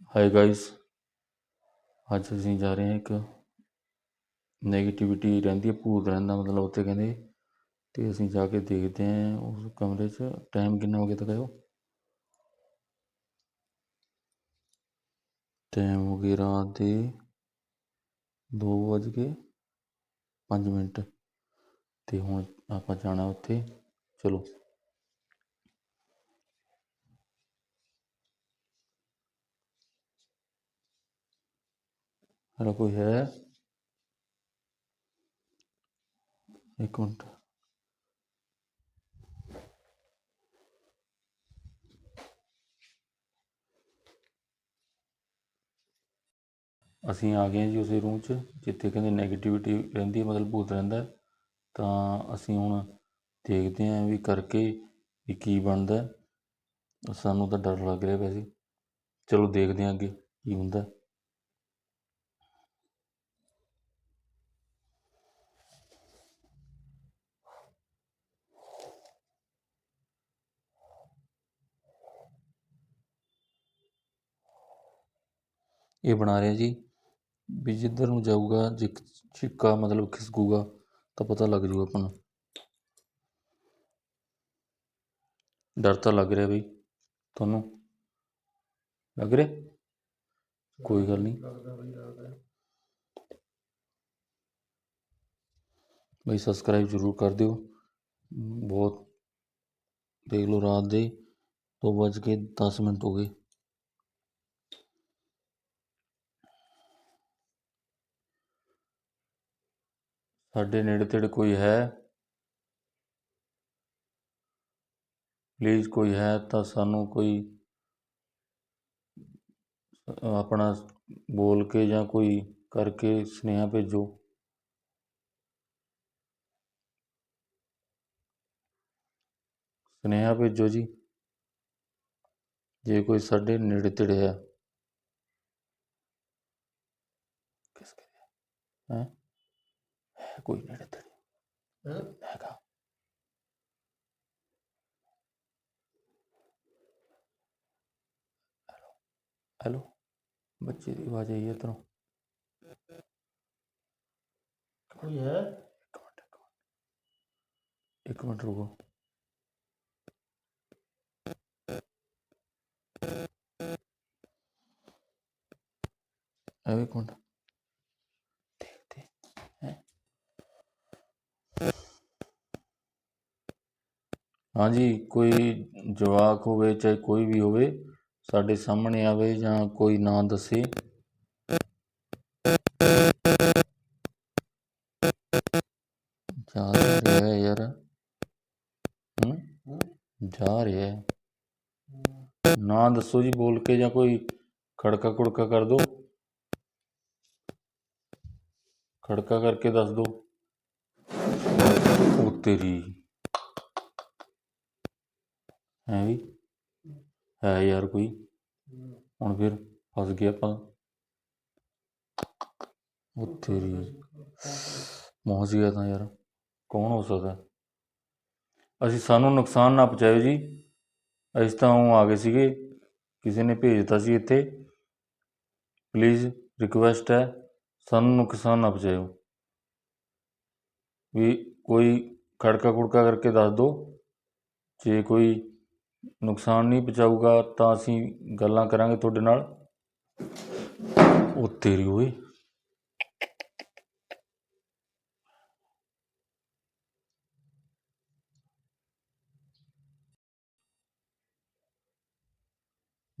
Hi guys ਅੱਜ ਅਸੀਂ ਜਾ ਰਹੇ ਹਾਂ ਇੱਕ ਨੈਗੇਟਿਵਿਟੀ ਰਹਿੰਦੀ ਹੈ, ਭੂਤ ਰਹਿੰਦਾ ਮਤਲਬ ਉੱਥੇ ਕਹਿੰਦੇ। ਤੇ ਅਸੀਂ ਜਾ ਕੇ ਦੇਖਦੇ ਹਾਂ ਉਸ ਕਮਰੇ 'ਚ ਟਾਈਮ ਕਿੰਨਾ ਹੋ ਗਿਆ ਦਿਖਾਇਓ। ਟਾਈਮ ਹੋ ਗਿਆ ਰਾਤ ਦੇ ਦੋ ਵੱਜ ਕੇ ਪੰਜ ਮਿੰਟ। ਤੇ ਹੁਣ ਆਪਾਂ ਜਾਣਾ ਉੱਥੇ, ਚਲੋ। ਹੈਲੋ ਕੋਈ ਹੈ? ਇੱਕ ਮਿੰਟ। ਅਸੀਂ ਆ ਗਏ ਹਾਂ ਜੀ ਉਸੇ ਰੂਮ 'ਚ, ਜਿੱਥੇ ਕਹਿੰਦੇ ਨੈਗੇਟਿਵਿਟੀ ਰਹਿੰਦੀ ਹੈ, ਮਤਲਬ ਭੂਤ ਰਹਿੰਦਾ ਤਾਂ ਅਸੀਂ ਹੁਣ ਦੇਖਦੇ ਹਾਂ ਵੀ ਕਰਕੇ ਵੀ ਕੀ ਬਣਦਾ ਸਾਨੂੰ ਤਾਂ ਡਰ ਲੱਗ ਰਿਹਾ ਵੈਸੇ। ਚਲੋ ਦੇਖਦੇ ਹਾਂ ਅੱਗੇ ਕੀ ਹੁੰਦਾ ਇਹ ਬਣਾ ਰਿਹਾ ਜੀ। ਵੀ ਜਿੱਧਰ ਨੂੰ ਜਾਊਗਾ ਜੇ ਛਿੱਕਾ ਮਤਲਬ ਖਿਸਕੂਗਾ ਤਾਂ ਪਤਾ ਲੱਗ ਜੂਗਾ ਆਪਾਂ ਨੂੰ। ਡਰ ਤਾਂ ਲੱਗ ਰਿਹਾ ਬਈ ਤੁਹਾਨੂੰ? ਲੱਗ ਰਿਹਾ? ਕੋਈ ਗੱਲ ਨਹੀਂ। ਬਈ ਸਬਸਕ੍ਰਾਈਬ ਜ਼ਰੂਰ ਕਰ ਦਿਓ। ਬਹੁਤ ਦੇਖ ਲਓ ਰਾਤ ਦੇ ਦੋ ਵੱਜ ਕੇ 10 ਮਿੰਟ ਹੋ ਗਏ। ਸਾਡੇ ਨੇੜੇ ਤੇੜੇ ਕੋਈ ਹੈ? ਪਲੀਜ਼ ਕੋਈ ਹੈ ਤਾਂ ਸਾਨੂੰ ਕੋਈ, ਆਪਣਾ ਬੋਲ ਕੇ ਜਾਂ ਕੋਈ ਕਰਕੇ ਸੁਨੇਹਾ ਭੇਜੋ। ਸੁਨੇਹਾ ਭੇਜੋ ਜੀ। ਜੇ ਕੋਈ ਸਾਡੇ ਨੇੜੇ ਤੇੜੇ ਹੈ। ਕਿਸ ਕਰਿਆ ਹੈ? ਹੈ ਕੋਈ ਨੇੜੇ ਤੇੜੇ ਹੈਗਾ ਹੈਲੋ ਬੱਚੇ ਦੀ ਆਵਾਜ਼ ਆਈ ਹੈ ਇੱਧਰੋਂ ਕੋਈ ਹੈ ਇੱਕ ਮਿੰਟ ਇੱਕ ਮਿੰਟ ਇੱਕ ਮਿੰਟ ਰੁਕੋ ਐਵੇਂ ਇੱਕ ਮਿੰਟ ਦੇਖਦੇ ਹਾਂਜੀ, ਕੋਈ ਜਵਾਕ ਹੋਵੇ, ਚਾਹੇ ਕੋਈ ਵੀ ਹੋਵੇ, ਸਾਡੇ ਸਾਹਮਣੇ ਆਵੇ ਜਾਂ ਕੋਈ ਨਾਂ ਦੱਸੇ। ਜਾ ਰਿਹਾ ਹੈ ਯਾਰ। ਹੂੰ? ਜਾ ਰਿਹਾ ਹੈ। ਨਾਂ ਦੱਸੋ ਜੀ, ਬੋਲ ਕੇ ਜਾਂ ਕੋਈ ਖੜਕਾ ਖੁੜਕਾ ਕਰ ਦੋ। ਖੜਕਾ ਕਰਕੇ ਦੱਸ ਦੋ। ਉਹ ਤੇਰੀ ਹੈ ਵੀ? ਹੈ ਯਾਰ ਕੋਈ। ਹੁਣ ਫਿਰ ਫਸ ਗਿਆ ਆਪਾਂ। ਉਹ ਤੇਰੀ ਪਹੁੰਚ ਗਿਆ ਤਾਂ ਯਾਰ। ਕੌਣ ਹੋ ਸਕਦਾ? ਅਸੀਂ ਸਾਨੂੰ ਨੁਕਸਾਨ ਨਾ ਪਹੁੰਚਾਇਓ ਜੀ। ਅਸੀਂ ਤਾਂ ਉਹ ਆ ਗਏ ਸੀਗੇ। ਕਿਸੇ ਨੇ ਭੇਜਤਾ ਸੀ ਇੱਥੇ। ਪਲੀਜ਼ ਰਿਕੁਐਸਟ ਹੈ, ਸਾਨੂੰ ਨੁਕਸਾਨ ਨਾ ਪਹੁੰਚਾਇਓ। ਵੀ ਕੋਈ ਖੜਕਾ ਖੁੜਕਾ ਕਰਕੇ ਦੱਸ ਦਿਓ ਜੇ ਕੋਈ ਨੁਕਸਾਨ ਨਹੀਂ ਪਹੁੰਚਾਊਗਾ ਤਾਂ ਅਸੀਂ ਗੱਲਾਂ ਕਰਾਂਗੇ ਤੁਹਾਡੇ ਨਾਲ। ਉਹ ਤੇਰੀ ਓਏ।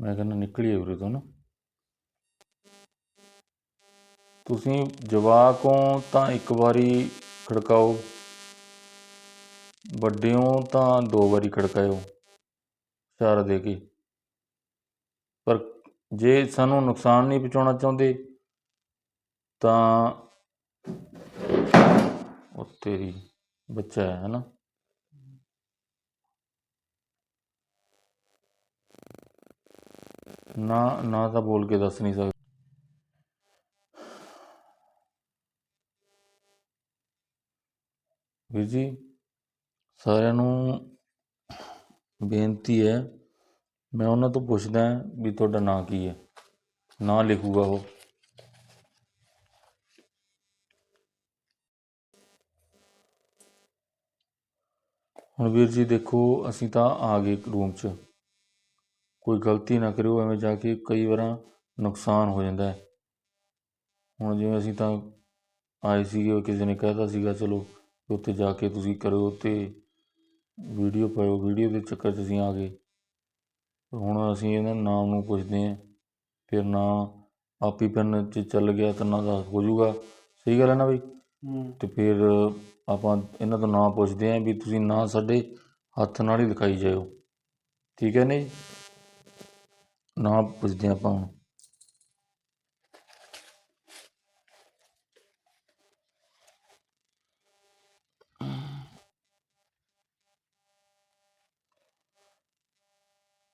ਮੈਂ ਕਹਿੰਦਾ ਨਿਕਲੀਏ ਉਰੇ ਤੋਂ ਨਾ। ਤੁਸੀਂ ਜਵਾਕ ਹੋ ਤਾਂ ਇੱਕ ਵਾਰੀ ਖੜਕਾਓ। ਵੱਡੇ ਹੋ ਤਾਂ ਦੋ ਵਾਰੀ ਖੜਕਾਇਓ। ਇਸ਼ਾਰਾ ਦੇ ਕੇ ਪਰ ਜੇ ਸਾਨੂੰ ਨੁਕਸਾਨ ਨਹੀਂ ਪਹੁੰਚਾਉਣਾ ਚਾਹੁੰਦੇ, ਤਾਂ ਉਹ ਤੇਰੀ ਬੱਚਾ ਹੈ, ਹਨਾ? ਨਾ ਨਾ ਤਾਂ ਬੋਲ ਕੇ ਦੱਸ ਨਹੀਂ ਸਕਦੇ। ਵੀਰ ਜੀ, ਸਾਰਿਆਂ ਨੂੰ ਬੇਨਤੀ ਹੈ, ਮੈਂ ਉਹਨਾਂ ਤੋਂ ਪੁੱਛਦਾ ਵੀ ਤੁਹਾਡਾ ਨਾਂ ਕੀ ਹੈ। ਨਾਂ ਲਿਖੂਗਾ ਉਹ। ਹੁਣ ਵੀਰ ਜੀ ਦੇਖੋ, ਅਸੀਂ ਤਾਂ ਆ ਗਏ ਰੂਮ 'ਚ। ਕੋਈ ਗਲਤੀ ਨਾ ਕਰਿਓ, ਐਵੇਂ ਜਾ ਕੇ ਕਈ ਵਾਰਾਂ ਨੁਕਸਾਨ ਹੋ ਜਾਂਦਾ ਹੈ। ਹੁਣ ਜਿਵੇਂ ਅਸੀਂ ਤਾਂ ਆਏ ਸੀਗੇ, ਕਿਸੇ ਨੇ ਕਹਿਤਾ ਸੀਗਾ, ਚਲੋ ਉੱਥੇ ਜਾ ਕੇ ਤੁਸੀਂ ਕਰੋ ਤੇ ਵੀਡੀਓ ਪਾਓ ਵੀਡੀਓ ਦੇ ਚੱਕਰ 'ਚ ਅਸੀਂ ਆ ਗਏ। ਹੁਣ ਅਸੀਂ ਇਹਨਾਂ ਨਾਮ ਨੂੰ ਪੁੱਛਦੇ ਹਾਂ। ਫਿਰ ਨਾਂ ਆਪ ਪੈਨ 'ਚ ਚੱਲ ਗਿਆ ਤਾਂ ਨਾਂ ਦਾ ਹੋ ਜਾਊਗਾ। ਸਹੀ ਗੱਲ ਹੈ ਨਾ ਬਈ? ਤੇ ਫਿਰ ਆਪਾਂ ਇਹਨਾਂ ਤੋਂ ਨਾਂ ਪੁੱਛਦੇ ਆਂ ਵੀ ਤੁਸੀਂ ਨਾਂ ਸਾਡੇ ਹੱਥ ਨਾਲ ਹੀ ਲਿਖਾਈ ਜਾਓ ਠੀਕ ਹੈ ਨੇ ਨਾਂ ਪੁੱਛਦੇ ਆਪਾਂ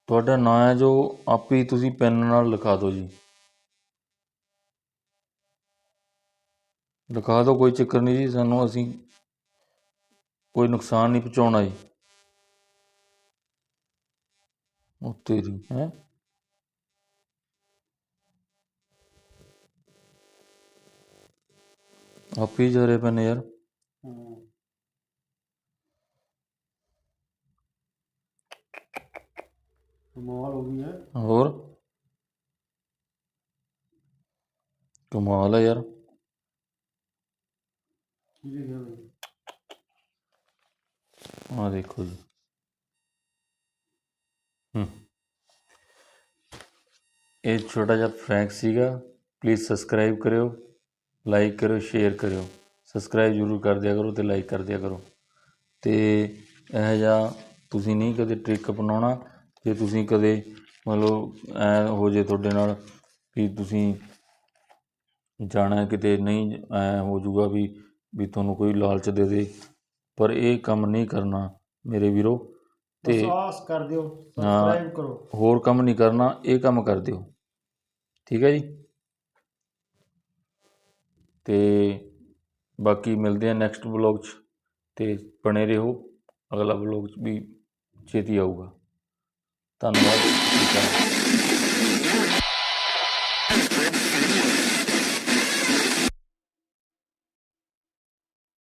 ਤੁਹਾਡਾ ਨਾਂ ਹੈ ਜੋ ਆਪੇ ਹੀ ਤੁਸੀਂ ਪੈਨ ਨਾਲ ਲਿਖਾ ਦਿਓ ਜੀ। ਲਿਖਾ ਦਿਓ, ਕੋਈ ਚੱਕਰ ਨਹੀਂ ਜੀ, ਸਾਨੂੰ ਅਸੀਂ ਕੋਈ ਨੁਕਸਾਨ ਨਹੀਂ ਪਹੁੰਚਾਉਣਾ ਜੀ। ਉਹ ਤੇਰੀ ਹੈ। ਆਪੇ ਹੀ ਜਾ ਰਹੇ ਪੈਨੇ ਯਾਰ। ਕਮਾਲ ਹੋ ਗਈ ਹੈ ਹੋਰ? ਕਮਾਲ ਹੈ ਯਾਰ। ਕੀ ਲਿਖਿਆ ਬਈ? ਆ ਦੇਖੋ ਜੀ। ਹੂੰ। ਇਹ ਛੋਟਾ ਜਿਹਾ ਫਰੈਂਕ ਸੀਗਾ। ਪਲੀਜ਼ ਸਬਸਕ੍ਰਾਈਬ ਕਰਿਓ ਲਾਈਕ ਕਰਿਓ ਸ਼ੇਅਰ ਕਰਿਓ। ਸਬਸਕ੍ਰਾਈਬ ਜ਼ਰੂਰ ਕਰ ਦਿਆ ਕਰੋ ਤੇ ਲਾਈਕ ਕਰ ਦਿਆ ਕਰੋ। ਤੇ ਇਹ ਜਿਹਾ ਤੁਸੀਂ ਨਹੀਂ ਕਦੇ ਟ੍ਰਿਕ ਅਪਣਾਉਣਾ ਜੇ ਤੁਸੀਂ ਕਦੇ ਮਤਲਬ ਐ ਹੋ ਜੇ ਤੁਹਾਡੇ ਨਾਲ ਵੀ ਤੁਸੀਂ ਜਾਣਾ ਕਿਤੇ ਨਹੀਂ ਐ ਹੋ ਜਾਊਗਾ ਵੀ ਵੀ ਤੁਹਾਨੂੰ ਕੋਈ ਲਾਲਚ ਦੇ ਦੇ ਪਰ ਇਹ ਕੰਮ ਨਹੀਂ ਕਰਨਾ ਮੇਰੇ ਵੀਰੋ ਤੇ ਵਿਸ਼ਵਾਸ ਕਰ ਦਿਓ ਸਬਸਕ੍ਰਾਈਬ ਕਰੋ। ਹੋਰ ਕੰਮ ਨਹੀਂ ਕਰਨਾ ਇਹ ਕੰਮ ਕਰ ਦਿਓ। ਠੀਕ ਹੈ ਜੀ? ਤੇ ਬਾਕੀ ਮਿਲਦੇ ਆ ਨੈਕਸਟ ਵਲੌਗ 'ਚ ਤੇ ਬਣੇ ਰਹੋ। ਅਗਲਾ ਵਲੌਗ 'ਚ ਵੀ ਛੇਤੀ ਆਊਗਾ। Tá no modo.